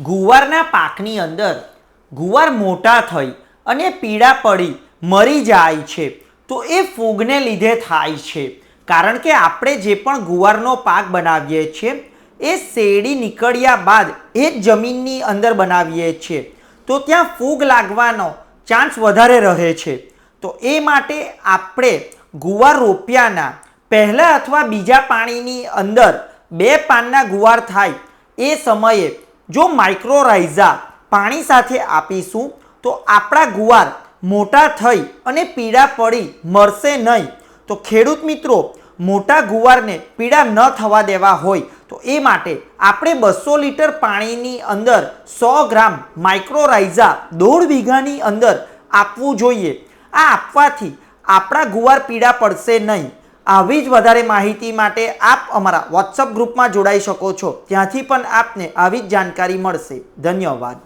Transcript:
ગુવારના પાકની અંદર ગુવાર મોટા થઈ અને પીળા પડી, મરી જાય છે. તો એ ફૂગને લીધે થાય છે. કારણ કે આપણે જે પણ ગુવારનો પાક બનાવીએ છીએ, એ શેરડી નીકળ્યા બાદ એ જ જમીનની અંદર બનાવીએ છીએ. તો ત્યાં ફૂગ લાગવાનો ચાન્સ વધારે રહે છે. તો એ માટે આપણે ગુવાર રોપ્યાના પહેલાં અથવા બીજા પાણીની અંદર બે પાનના ગુવાર થાય એ સમયે જો માઇક્રોરાઇઝા પાણી સાથે આપીશું, તો આપણા ગુવાર મોટા થઈ અને પીડા પડી મરશે નહીં. તો ખેડૂત મિત્રો, મોટા ગુવારને પીડા ન થવા દેવા હોય, તો એ માટે આપણે બસો લીટર પાણીની અંદર સો ગ્રામ માઇક્રોરાઇઝા દોઢ વીઘાની અંદર આપવું જોઈએ. આ આપવાથી આપણા ગુવાર પીડા પડશે નહીં. આવી જ વધારે માહિતી માટે આપ અમારા વોટ્સઅપ ગ્રુપમાં જોડાઈ શકો છો. ત્યાંથી પણ આપને આવી જ જાણકારી મળશે. ધન્યવાદ.